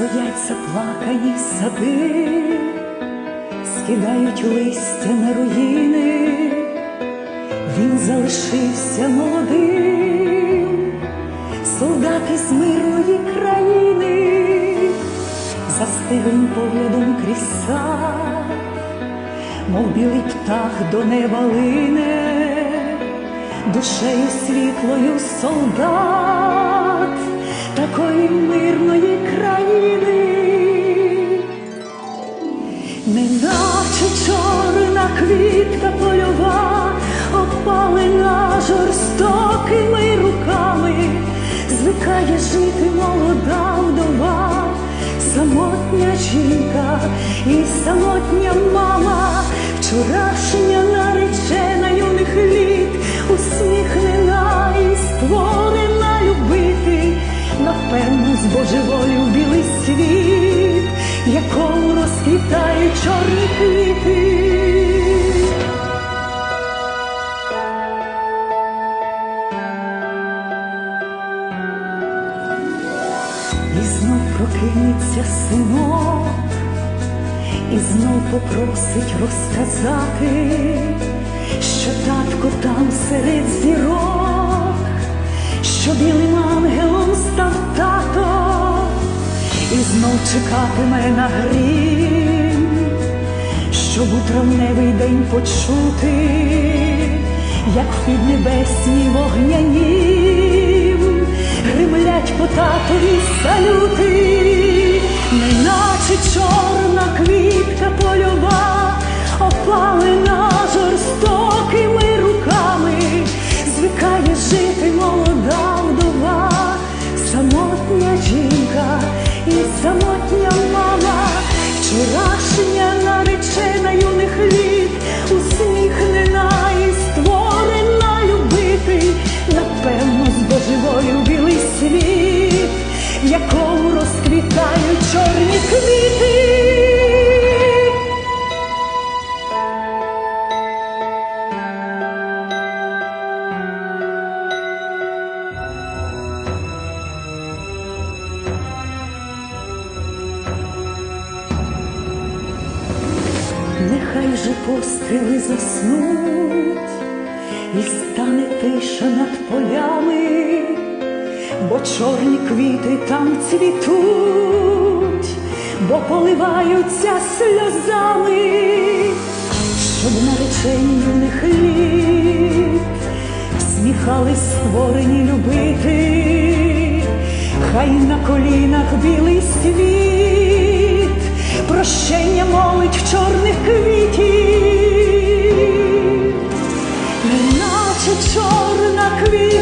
стоять заплакані сади, скидають листя на руїни, він залишився молодим, солдати з мирної країни, застиглим поглядом крізь сад, мов білий птах до неба лине, душею світлою солдат квітка польова, опалена жорстокими руками, звикає жити молода вдова, самотня жінка і самотня мама, вчорашня наречена юних літ, усміхнена і створена любити, напевно, з божеволю білий світ, якому розквітають чорні квіти. І знов прокинеться синок, і знов попросить розказати, що татко там серед зірок, що білим ангелом став тато, і знов чекатиме на грім, щоб у травневий день почути, як в піднебесній вогнянім гримлять по татові салюти, неначе чорна квітка польова, опалена Нехай же постріли заснуть, і стане тиша над полями, бо чорні квіти там цвітуть, бо поливаються сльозами, щоб наречені юних літ сміхались створені любити, хай на колінах білий світ, чорна квітка.